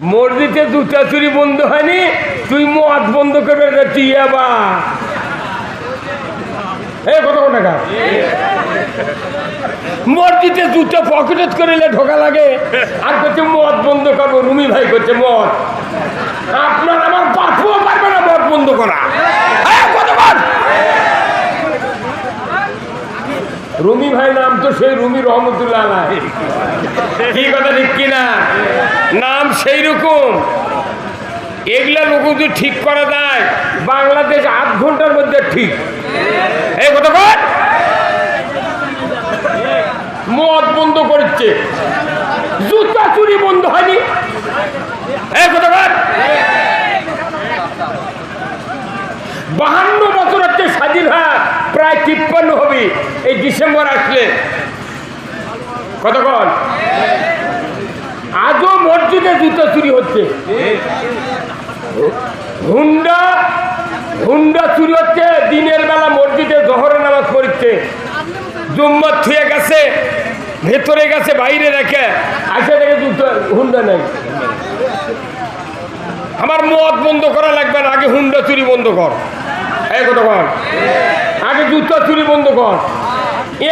মসজিদে দুটা চুরি বন্ধ হয়নি, তুই মদ বন্ধ করবে তুই আবার এই কত টাকা মসজিদে দুটো পকেটত করিলে ঢোকা লাগে, আর করছে মদ বন্ধ করব, রুমি ভাই করছে মদ। আপনার আমার বাপুও পারবে না মদ বন্ধ করা? রুমি ভাই নাম তো সেই রুমি রহমতুল্লাহ। কি কথা ঠিক কিনা? নাম সেই রকম এগুলা লোক যদি ঠিক করা যায়, বাংলাদেশ আধ ঘণ্টার মধ্যে ঠিক। এই কতক্ষণ মদ বন্ধ করছে। জুতা চুরি বন্ধ হয়নি। এই কতক্ষণ বাহান্ন বছর হচ্ছে স্বাধীন হয় প্রায় তিপ্পান্ন হবে। ডিসেম্বর আসলে। কতক্ষণ? আজও মসজিদে জুতো চুরি হচ্ছে। হুন্ডা হুন্ডা চুরি হচ্ছে, দিনের বেলা মসজিদে জহরের নামাজ পড়ছে। জুম্মত থুয়ে গেছে, ভেতরে গেছে, বাইরে রেখে। আসে দেখে জুতো, হুন্ডা নেই। আমার মদ বন্ধ করা লাগবে না, আগে হুন্ডা চুরি বন্ধ কর। এই কথা আগে জুতো চুরি বন্ধ কর।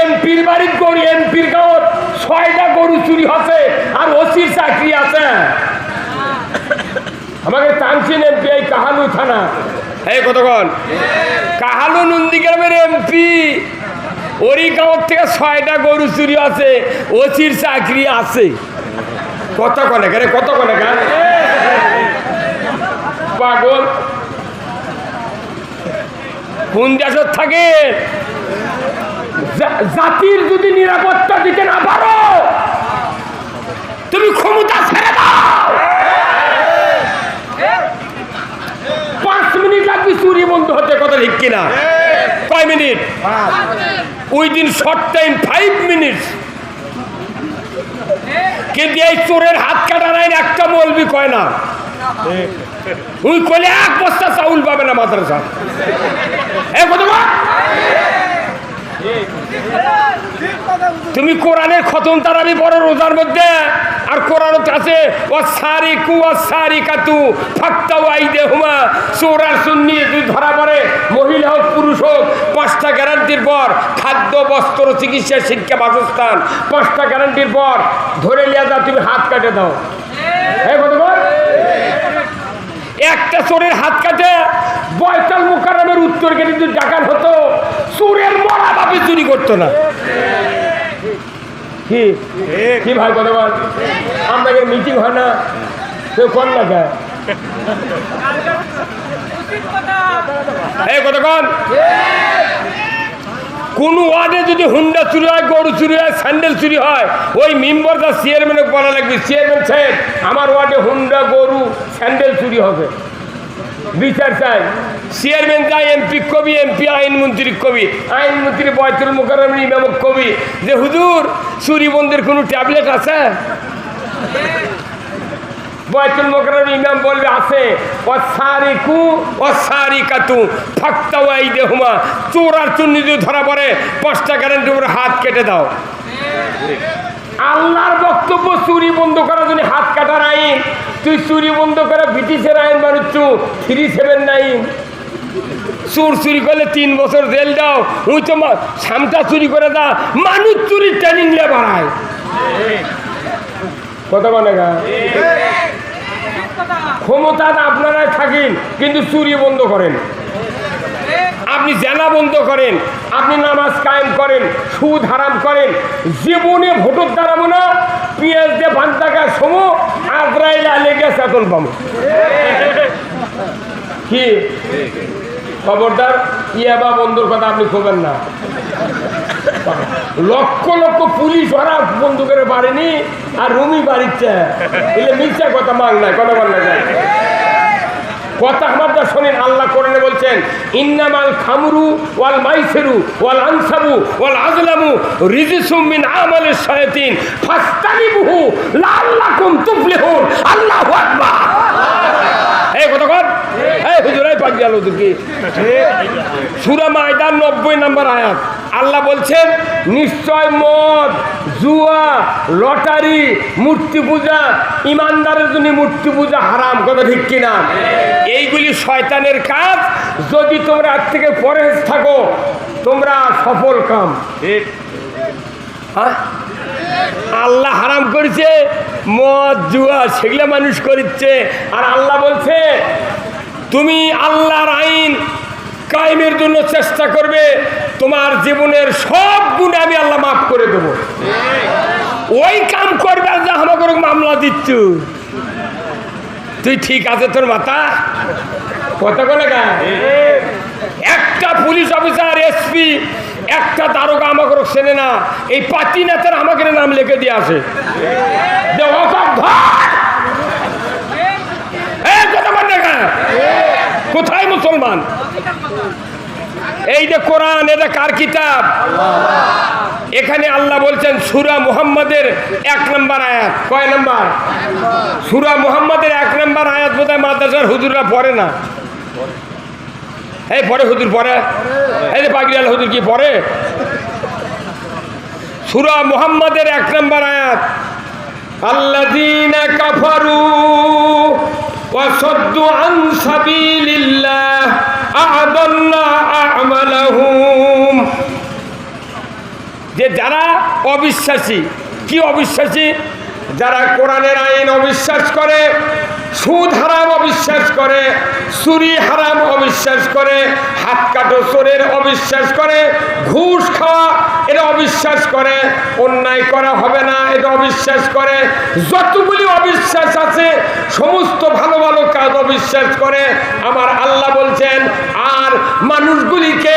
এমপির বাড়ির গরু এমপির গাঁৱত ছয়টা গরু চুরি হচ্ছে আর ওসির চাকরি আছে। আমাকে টানছেন এমপি, এই কাহালু থানা। এই কতক্ষণ? কাহালু নন্দীগ্রামের এমপি। ওরই গাঁৱত থেকে ছয়টা গরু চুরি আছে ওসির চাকরি আছে। কত কনে রে কত কনে পাগল। কোন দেশত থাকে জাতির যদি নিরাপত্তা দিতে না পারো, তুমি ক্ষমতা ছেড়ে দাও। পাঁচ মিনিট লাগবে চুরি বন্ধ হতে কথা ঠিক কিনা? কয় minute? Within short time five minutes কিন্তু এই চোরের হাত কাটা নাই একটা বলবি কয় না? উই কলে এক বস্তা চাউল পাবে না মাদ্রাসা। এ কত তুমি কোরআনের খতম তারাবি বড় রোজার মধ্যে, আর কোরআন আছে ও সারি কু ও সারি কাতু ফাক্তা ওয়াই দে হুমা চোর আর সুন্নি ধরা পড়ে, মহিলা হোক, পুরুষ হোক, পাঁচটা গ্যারান্টির পর খাদ্য, বস্ত্র, চিকিৎসা, শিক্ষা, বাসস্থান, পাঁচটা গ্যারান্টির পর ধরে লিয়া যা তুমি হাত কাটে দাও। হ্যাঁ একটা চোরের হাত কাটে বয়তাল মুকারমের উত্তর গেলে যদি ডাকাত হতো। চোরের মরা বাপে চুরি করতো না। কি? কি ভাই কতবার আপনাদের মিটিং হয় না? কেউ কর না কোন। ওয়ার্ডে যদি হুন্ডা চুরি হয়, গরু চুরি হয়, স্যান্ডেল চুরি হয়, ওই মেম্বার তার চেয়ারম্যানে বলা লাগবে। চেয়ারম্যান সাহেব, আমার ওয়ার্ডে হুন্ডা, গরু, স্যান্ডেল চুরি হবে। বিচার চাই। চেয়ারম্যান চাই এমপি কবি, এমপি আইনমন্ত্রী কবি, আইনমন্ত্রী বয়তুল মোকারম ইমামক কবি, যে হুজুর, চুরি বন্ধের কোনো ট্যাবলেট আছে? বয়তুল মোকারম ইমাম বলবে, আছে। অসারি কু অসারি কাতু ফাক্তা ওয়াই দেহুমা চোর আর চুন্নি যদি ধরা পড়ে, পাঁচটা গ্যারান্টি উপরে হাত কেটে দাও। আল্লাহর বক্তব্য চুরি বন্ধ করার জন্য হাত কাটার আইন তুই চুরি বন্ধ করে ব্রিটিশের আইন বানাচ্ছ থ্রি সেভেন নাইন চুর চুরি করলে তিন বছর জেল দাও। ওই তো সামটা চুরি করে দা মানুষ চুরি ট্রেনিং নিয়ে বাড়ায়। কথা বলে গা? ক্ষমতা আপনারাই থাকেন, কিন্তু চুরি বন্ধ করেন। আপনি জেনা বন্ধ করেন, আপনি নামাজ কায়েম করেন, সুদ হারাম করেন, জীবনে ভোটর দাঁড়াবো না পিএস দিয়ে সমু আজরাইল লেগে চেতন পাবো। কি? খবরদার, ইয়াবা বন্ধুর কথা আপনি খোবেন না। লক্ষ লক্ষ পুলিশ ওরা বন্ধুকের বাড়িনি, আর রুমি বাড়িচ্ছে। এলে মিথ্যা কথা মাং নাই, কথা বল না কথা আমার যা শোনেন আল্লাহ কোরআনে বলছেন, ইন্নামাল খামরু ওয়াল মাইসেরু ওয়াল আনসাবু ওয়াল আজলামু রিজিসুম মিন আমালিশ শায়াতিন ফাস্তানিবুহু লাআল্লাকুম তুফলিহুন। আল্লাহু আকবার। এই কথা কর এই হুজুর, এই পাক গেল তুই সূরা মায়দান 90 নম্বর আয়াত। আল্লাহ বলছেন নিশ্চয় মদ জুয়া লটারি মূর্তি পূজা ইমানদারের জন্য মূর্তি পূজা হারাম কথা ঠিক কিনা? এইগুলি শয়তানের কাজ। যদি তোমরা আজ থেকে পরেজ থাকো তোমরা সফল কাম। হ্যাঁ? আল্লাহ হারাম করেছে মদ জুয়া সেগুলো মানুষ করিচ্ছে। আর আল্লাহ বলছে তুমি আল্লাহর আইন কায়েমের জন্য চেষ্টা করবে তোমার জীবনের সব গুণে আমি আল্লাহ মাফ করে দেবো। ওই কাম করবে যা আমাকে মামলা দিচ্ছ। তুই ঠিক আছে তোর মাথা? কত করে একটা পুলিশ অফিসার, এসপি, একটা তারকা আমাকে চেনে না। এই পাতি নেতার আমাকে নাম লিখে দিয়ে আসে। কথা? কোথায় মুসলমান? এই যে কোরআন এটা কার কিতাব? এখানে আল্লাহ বলছেন, সুরা মুহাম্মাদের এক নম্বর আয়াত। কয় নম্বর? সুরা মুহাম্মাদের এক নম্বর আয়াত বোধ হয় মাদ্রাসার হুজুররা পড়ে না। এই পরে হুজুর পরে এই যে পাগরিয়াল হুজুর কি পরে সুরা মুহাম্মাদের এক নম্বর আয়াত। আল্লাযীনা কাফারু ওয়া সাদ্দু আন সাবিলিল্লাহ, আ'দাল্লা যে যারা অবিশ্বাসী কি অবিশ্বাসী? যারা কোরআনের আইন অবিশ্বাস করে সুদ হারাম অবিশ্বাস করে, চুরি হারাম অবিশ্বাস করে, হাত কাটো চোরের অবিশ্বাস করে, ঘুষ খাওয়া, এটা অবিশ্বাস করে, অন্যায় করা হবে না, এটা অবিশ্বাস করে, যতগুলি অবিশ্বাস আছে, সমস্ত ভালো ভালো কাজ অবিশ্বাস করে। আমার আল্লাহ বলছেন, আর মানুষগুলিকে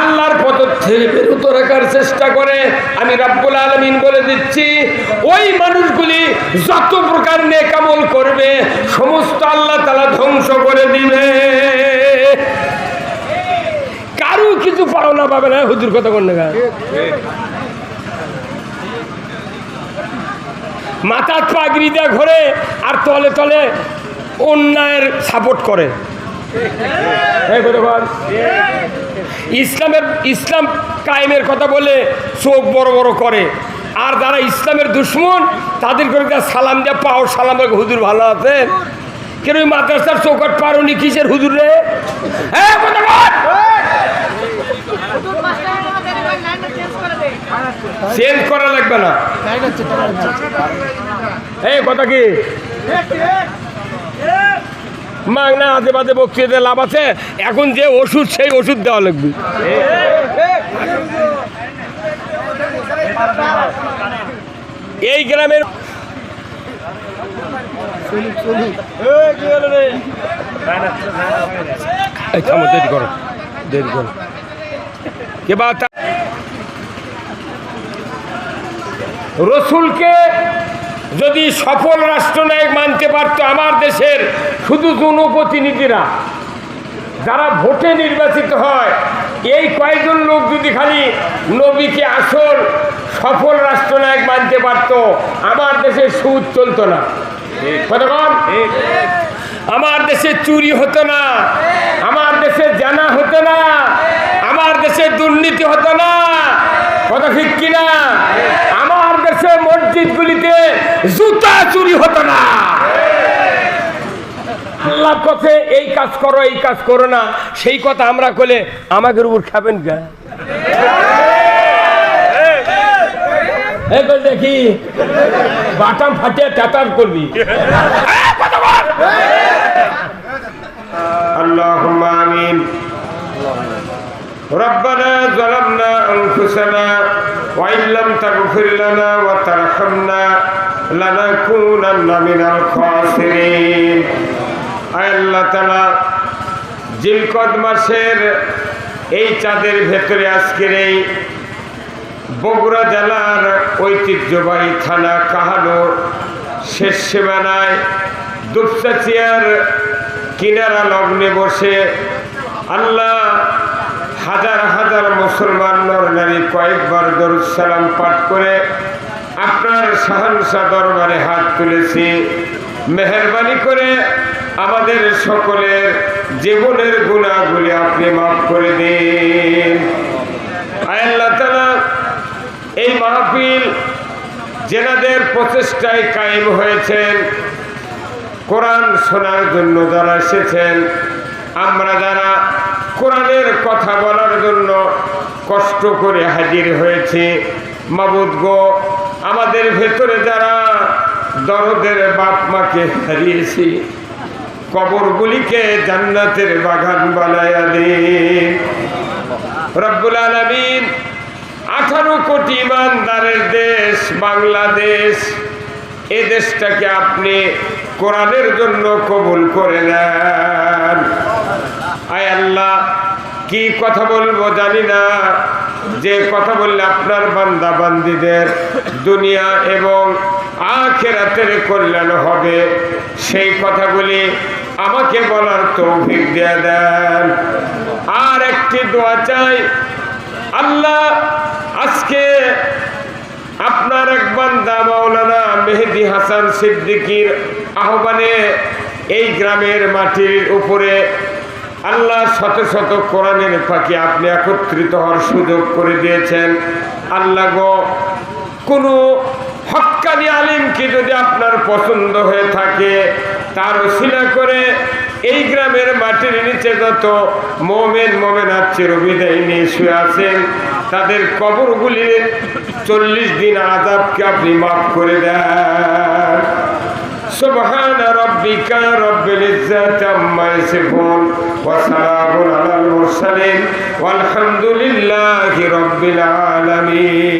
আল্লাহর পদ থেকে বেরোতে রাখার চেষ্টা করে। আমি রাব্বুল আলমিন বলে দিচ্ছি, ওই মানুষগুলি যত প্রকার নেকামল করবে সমস্ত আল্লাহ তালা ধ্বংস করে দিবে। কারু কিছু পাওনা পাবে না, হুজুর কথা কোন মাথার পাগড়ি দিয়ে ঘরে আর তলে তলে অন্যায়ের সাপোর্ট করে। ইসলামের, ইসলাম কায়েমের কথা বলে চোখ বড় বড় করে। আর যারা ইসলামের দুশ্মন তাদের করে সালাম দিয়ে পাও, সালাম হুজুর ভালো আছে। কেন ওই মাদ্রাসার চৌকাট পারোনি কিসের হুজুর রে? চেঞ্জ করা লাগবে না। এই কথা কি? মাগ না, আজে বাজে বক্তৃতা লাভ আছে। এখন যে ওষুধ, সেই ওষুধ দেওয়া লাগবে। এই গ্রামের এই দেরি করো দেরি করো। কে বা রসুলকে যদি সফল রাষ্ট্রনায়ক মানতে পারতো আমার দেশের শুধু জনপ্রতিনিধিরা যারা ভোটে নির্বাচিত হয় এই কয়েকজন লোক যদি খালি নবীকে আসল সফল রাষ্ট্রনায়ক মানতে পারতো, আমার দেশে সুদ চলতো না। আমার দেশে চুরি হতো না। আমার দেশে জানা হতো না। আমার দেশে দুর্নীতি হতো না। কথা ঠিক কিনা? আমার দেশে মসজিদগুলিতে জুতা চুরি হতো না। আল্লাহ কথা এই কাজ করো এই কাজ করো না সেই কথা আমরা করলে আমাদের উপর খাবেন গা এই তো দেখি বাটাম ফাটিয়ে ট্যাটার করবি اللهم آمين ربنا ظلمنا أنفسنا وإن لم تغفر لنا وترحمنا لنكونن من الخاسرين আয় আল্লাহ তালা জিলকদ মাসের এই চাঁদের ভেতরে আজকের এই বগুড়া জেলার ঐতিহ্যবাহী থানা কাহালো শেষ সীমানায় দুপচাচিয়ার কিনারা লগ্নে বসে আল্লাহ হাজার হাজার মুসলমান নর নারী কয়েকবার সালাম পাঠ করে আপনার সাহানসা দরবারে হাত তুলেছি। মেহরবানি করে আমাদের সকলের জীবনের গুণাগুলি আপনি মাফ করে দিন। এই মাহফিল যেনাদের প্রচেষ্টায় কায়েম হয়েছেন, কোরআন শোনার জন্য যারা এসেছেন, আমরা যারা কোরআনের কথা বলার জন্য কষ্ট করে হাজির হয়েছি, মাবুদ গো, আমাদের ভেতরে যারা দরদের বাপ মাকে হারিয়েছি কবরগুলিকে জান্নাতের বাগান বানায় দিন। রব্বুল আলমিন আঠারো কোটি ইমানদারের দেশ বাংলাদেশ। এ দেশটাকে আপনি কোরআনের জন্য কবুল করে নেন। আয় আল্লাহ, কি কথা বলব জানি না। যে কথা বললে আপনার বান্দা বান্দিদের দুনিয়া এবং আখেরাতের কল্যাণ হবে। সেই কথাগুলি আমাকে বলার তৌফিক দিয়ে দেন। আর একটি দোয়া চাই। আল্লাহ, আজকে আপনার এক বান্দা মাওলানা মেহেদি হাসান সিদ্দিকির আহ্বানে এই গ্রামের মাটির উপরে আল্লাহ শত শত কোরআনের পাখি আপনি একত্রিত হওয়ার সুযোগ করে দিয়েছেন। আল্লাহ গো, কোনো হক্কানি আলিমকে যদি আপনার পছন্দ হয়ে থাকে তার ওসিলা করে এই গ্রামের মাটির নিচে যত মোমেন মোমেন আছে রবিদায় নিয়ে শুয়ে আছেন তাদের কবরগুলি চল্লিশ দিন আজাবকে আপনি মাফ করে দেন سبحان ربك رب العزة عما يصفون وسلام على المرسلين والحمد لله رب العالمين